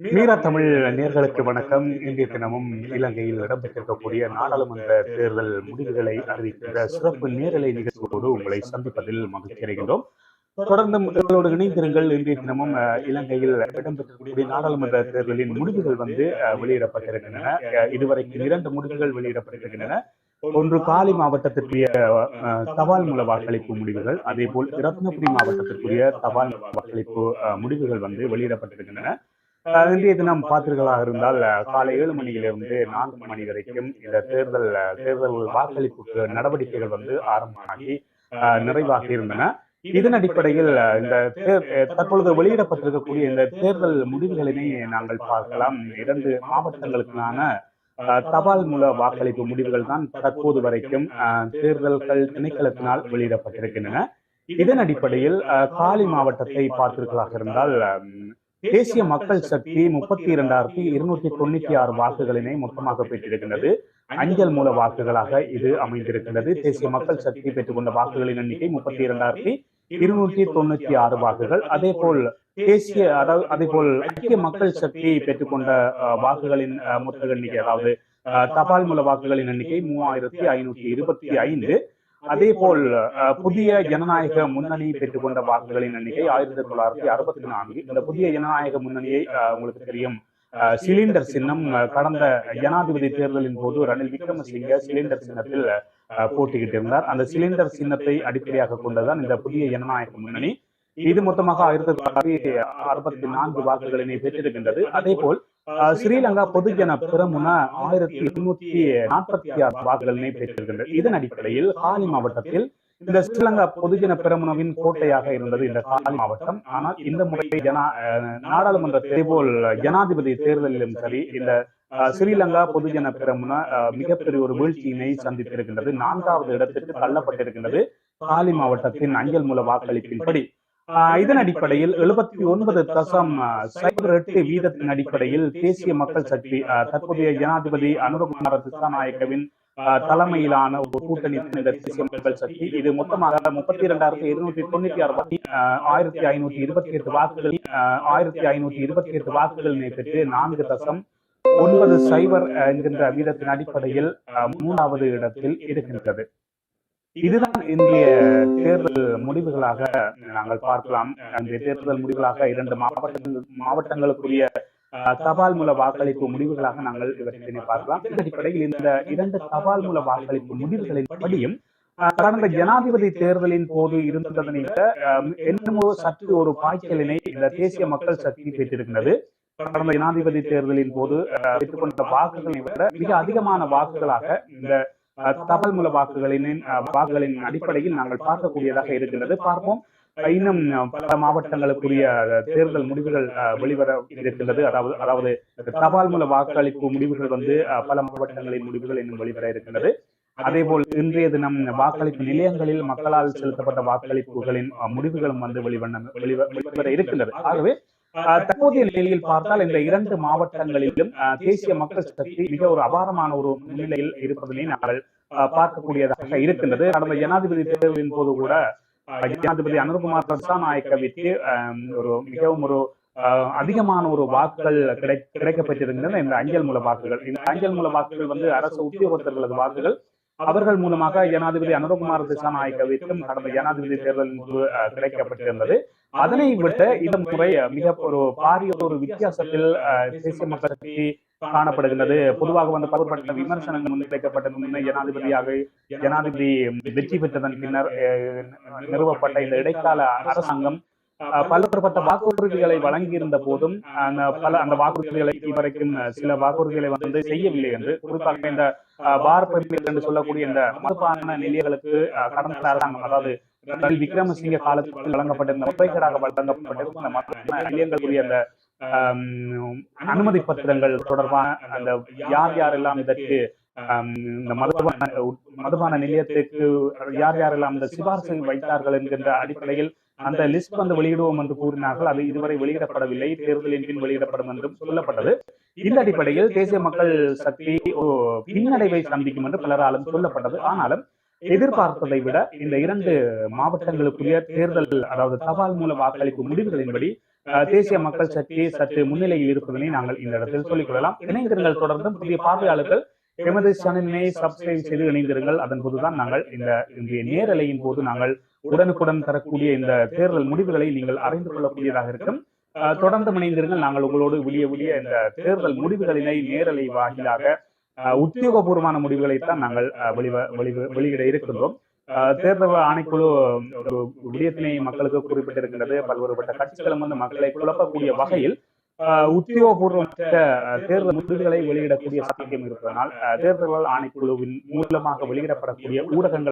மீரா தமிழ் நேர்களுக்கு வணக்கம். இன்றைய தினமும் இலங்கையில் இடம்பெற்றிருக்கக்கூடிய நாடாளுமன்ற தேர்தல் முடிவுகளை அறிவிக்கின்ற சிறப்பு நேரலை நிகழ்ச்சியோடு உங்களை சந்திப்பதில் மகிழ்ச்சி அடைகின்றோம். தொடர்ந்து எங்களோடு இணைந்திருங்கள். இன்றைய தினமும் இலங்கையில் இடம்பெற்றக்கூடிய நாடாளுமன்ற தேர்தலின் முடிவுகள் வந்து அஹ், வெளியிடப்பட்டிருக்கின்றன. இதுவரைக்கும் இரண்டு முடிவுகள் வெளியிடப்பட்டிருக்கின்றன. ஒன்று காலி மாவட்டத்திற்குரிய அஹ், தபால் மூல வாக்களிப்பு முடிவுகள் அதே போல் ரத்னபுரி மாவட்டத்திற்குரிய தபால் வாக்களிப்பு முடிவுகள் வந்து வெளியிடப்பட்டிருக்கின்றன. அஹ் இன்றைய தினம் பார்த்தீர்களாக இருந்தால் காலை ஏழு மணியிலிருந்து நான்கு மணி வரைக்கும் இந்த தேர்தல் தேர்தல் வாக்களிப்பு நடவடிக்கைகள் வந்து ஆரம்பமாகி அஹ், நிறைவாகி இருந்தன. இதன் அடிப்படையில் இந்த தற்பொழுது வெளியிடப்பட்டிருக்கக்கூடிய இந்த தேர்தல் முடிவுகளினை நாங்கள் பார்க்கலாம். இரண்டு மாவட்டங்களுக்கான தபால் மூல வாக்களிப்பு முடிவுகள் தான் தற்போது வரைக்கும் தேர்தல்கள் திணைக்களத்தினால் வெளியிடப்பட்டிருக்கின்றன. இதன் அடிப்படையில் காலி மாவட்டத்தை பார்த்தீர்களாக இருந்தால் தேசிய மக்கள் சக்தி முப்பத்தி இரண்டாயிரத்தி இருநூற்றி தொண்ணூத்தி ஆறு வாக்குகளினை மொத்தமாக பெற்றிருக்கின்றது. அஞ்சல் மூல வாக்குகளாக இது அமைந்திருக்கின்றது. தேசிய மக்கள் சக்தி பெற்றுக்கொண்ட வாக்குகளின் எண்ணிக்கை முப்பத்தி இரண்டாயிரத்தி இருநூற்றி தொண்ணூத்தி ஆறு வாக்குகள். அதே போல் தேசிய அதாவது அதே போல் ஐக்கிய மக்கள் சக்தி பெற்றுக்கொண்ட வாக்குகளின் மொத்த எண்ணிக்கை. அதாவது தபால் மூல வாக்குகளின் எண்ணிக்கை மூவாயிரத்தி ஐநூற்றி இருபத்தி ஐந்து. அதே போல் புதிய ஜனநாயக முன்னணி பெற்றுக்கொண்ட வாக்குகளின் எண்ணிக்கை ஆயிரத்தி தொள்ளாயிரத்தி அறுபத்தி நான்கு. இந்த புதிய ஜனநாயக முன்னணியை உங்களுக்கு தெரியும். சிலிண்டர் சின்னம் கடந்த ஜனாதிபதி தேர்தலின் போது ரணில் விக்ரமசிங்க சிலிண்டர் சின்னத்தில் போட்டியிட்டு இருந்தார் அந்த சிலிண்டர் சின்னத்தை அடிப்படையாக கொண்டதுதான் இந்த புதிய ஜனநாயக முன்னணி. இது மொத்தமாக ஆயிரத்தி தொள்ளாயிரத்தி அறுபத்தி நான்கு வாக்குகளினை பெற்றிருக்கின்றது. அதே போல் ஸ்ரீலங்கா பொதுஜன பிரமுன ஆயிரத்தி இருநூற்றி நாற்பத்தி ஆறு வாக்குகளினை பெற்றிருக்கின்றது இதன் அடிப்படையில் காலி மாவட்டத்தில் இந்த ஸ்ரீலங்கா பொதுஜன பிரமுனவின் கோட்டையாக இருந்தது இந்த காலி மாவட்டம். ஆனால் இந்த முறை ஜனா நாடாளுமன்ற தேர்தல் ஜனாதிபதி தேர்தலிலும் சரி இந்த ஸ்ரீலங்கா பொதுஜன பிரமுன மிகப்பெரிய ஒரு வீழ்ச்சியினை சந்தித்திருக்கின்றது. நான்காவது இடத்திற்கு தள்ளப்பட்டிருக்கின்றது. காலி மாவட்டத்தின் அஞ்சல் மூல வாக்களிப்பின்படி இதன் அடிப்படையில் எழுபத்தி ஒன்பது தசம் சைபர் எட்டு வீதத்தின் அடிப்படையில் தேசிய மக்கள் சக்தி தற்போதைய ஜனாதிபதி அனுரகுமார திசாநாயக்கவின் தலைமையிலான ஒரு கூட்டணி இந்த தேசிய மக்கள் சக்தி. இது மொத்தமாக முப்பத்தி இரண்டாயிரத்தி இருநூத்தி தொண்ணூத்தி ஆறு வாக்கு, ஆயிரத்தி ஐநூத்தி இருபத்தி எட்டு வாக்குகள் ஆஹ், ஆயிரத்தி ஐநூத்தி இருபத்தி எட்டு வாக்குகள் பெற்று நான்கு தசம் ஒன்பது சைபர் என்கின்ற வீதத்தின் அடிப்படையில் மூன்றாவது இடத்தில் இருக்கின்றது. இதுதான் இந்திய தேர்தல் முடிவுகளாக நாங்கள் பார்க்கலாம். அந்த தேர்தல் முடிவுகளாக இரண்டு மாவட்டங்கள் மாவட்டங்களுக்குரிய தபால் மூல வாக்களிப்பு முடிவுகளாக நாங்கள் இவற்றினை பார்க்கலாம். இந்த அடிப்படையில் இந்த இரண்டு தபால் மூல வாக்களிப்பு முடிவுகளின் படியும் கடந்த ஜனாதிபதி தேர்தலின் போது இருந்ததனை விட என்னமோ சற்று ஒரு பாய்ச்சலினை இந்த தேசிய மக்கள் சக்தி பெற்றிருக்கிறது. கடந்த ஜனாதிபதி தேர்தலின் போது பெற்றுக்கொண்ட வாக்குகளை விட மிக அதிகமான வாக்குகளாக இந்த தபால் மூல வாக்குகளின் வாக்குகளின் அடிப்படையில் நாங்கள் பார்க்கக்கூடியதாக இருக்கின்றது. பார்ப்போம். இன்னும் பல மாவட்டங்களுக்குரிய தேர்தல் முடிவுகள் வெளிவர இருக்கின்றது. அதாவது அதாவது தபால் மூல வாக்களிப்பு முடிவுகள் வந்து பல மாவட்டங்களின் முடிவுகள் இன்னும் வெளிவர இருக்கின்றது. அதேபோல் இன்றைய தினம் வாக்களிப்பு நிலையங்களில் மக்களால் செலுத்தப்பட்ட வாக்களிப்புகளின் முடிவுகளும் வந்து வெளிவண்ண வெளிவ- வெளிவர இருக்கின்றது. ஆகவே தற்போதைய நிலையில் பார்த்தால் இந்த இரண்டு மாவட்டங்களிலும் தேசிய மக்கள் சக்தி மிக ஒரு அபாரமான ஒரு முன்னிலையில் இருப்பதிலே நாங்கள் பார்க்கக்கூடியதாக இருக்கின்றது. கடந்த ஜனாதிபதி தேர்தலின் போது கூட ஜனாதிபதி அனுர்குமார் ரசாநாயக்கவிற்கு ஒரு மிகவும் ஒரு அதிகமான ஒரு வாக்குகள் கிடை கிடைக்கப்பட்டிருக்கின்றன. இந்த அஞ்சல் மூல வாக்குகள் இந்த அஞ்சல் மூல வாக்குகள் வந்து அரசு உத்தியோகத்தர்களது வாக்குகள். அவர்கள் மூலமாக ஜனாதிபதி அனுரகுமார் திசாநாயக்கவிற்கும் கடந்த ஜனாதிபதி தேர்தல் கிடைக்கப்பட்டிருந்தது. அதனை விட இந்த முறை மிக ஒரு பாரிய ஒரு வித்தியாசத்தில் தேசிய மக்கள் கட்சி காணப்படுகின்றது. பொதுவாக வந்து பரப்பட்ட விமர்சனங்கள் முன்வைக்கப்பட்ட முன்ன ஜனாதிபதியாக ஜனாதிபதி வெற்றி பெற்றதன் பின்னர் நிறுவப்பட்ட இந்த இடைக்கால அரசாங்கம் பல்வேறுபட்ட வாக்குறுதிகளை வழங்கியிருந்த போதும் அந்த பல அந்த வாக்குறுதிகளை இதுவரைக்கும் சில வாக்குறுதிகளை வந்து செய்யவில்லை என்று குறிப்பாக இந்த பார் என்று சொல்லக்கூடிய இந்த மதுபான நிலையங்களுக்கு கடந்த அரசாங்கம் அதாவது ரணில் விக்ரமசிங்க காலத்தில் வழங்கப்பட்டிருந்த முறைகேடாக வழங்கப்பட்டிருந்த அந்த அனுமதி பத்திரங்கள் தொடர்பான அந்த யார் யாரெல்லாம் இதற்கு இந்த மதுபான மதுபான நிலையத்திற்கு யார் யாரெல்லாம் இந்த சிபார்சு வைத்தார்கள் என்கின்ற அடிப்படையில் அந்த லிஸ்ட் வந்து வெளியிடுவோம் என்று கூறினார்கள். அது இதுவரை வெளியிடப்படவில்லை. தேர்தலின் பின் வெளியிடப்படும் என்றும் சொல்லப்பட்டது. இந்த அடிப்படையில் தேசிய மக்கள் சக்தி பின்னடைவை சந்திக்கும் என்று பலராலும் சொல்லப்பட்டது. ஆனாலும் எதிர்பார்த்ததை விட இந்த இரண்டு மாவட்டங்களுக்குரிய தேர்தல் அதாவது தபால் மூல வாக்களிப்பு முடிவுகளின்படி தேசிய மக்கள் சக்தி சற்று முன்னிலையில் இருப்பதனை நாங்கள் இந்த இடத்தில் சொல்லிக் கொள்ளலாம். இணைந்திருங்கள். தொடர்ந்தும் புதிய பார்வையாளர்கள் எமது சேனலினை சப்ஸ்கிரைப் செய்து இணைந்திருங்கள். அதன் போதுதான் நாங்கள் இந்த இன்றைய நேரலையின் போது நாங்கள் உடனுக்குடன் தரக்கூடிய இந்த தேர்தல் முடிவுகளை நீங்கள் அறிந்து கொள்ளக்கூடியதாக இருக்கும். தொடர்ந்து இணைந்திருங்கள். நாங்கள் உங்களோடு விடிய விடிய இந்த தேர்தல் முடிவுகளினை நேரலை வாயிலாக உத்தியோகபூர்வமான முடிவுகளைத்தான் நாங்கள் அஹ், வெளிவ- வெளிவ- வெளியிட இருக்கின்றோம். தேர்தல் ஆணைக்குழு ஒரு விடயத்தினை மக்களுக்கு குறிப்பிட்டிருக்கின்றது. பல்வேறுபட்ட கட்சிகளும் வந்து மக்களை குழப்பக்கூடிய வகையில் அஹ், உத்தியோகபூர்வமற்ற தேர்தல் முடிவுகளை வெளியிடக்கூடிய சாத்தியம் இருப்பதனால் அஹ், தேர்தல் ஆணைக்குழுவின் மூலமாக வெளியிடப்படக்கூடிய ஊடகங்கள்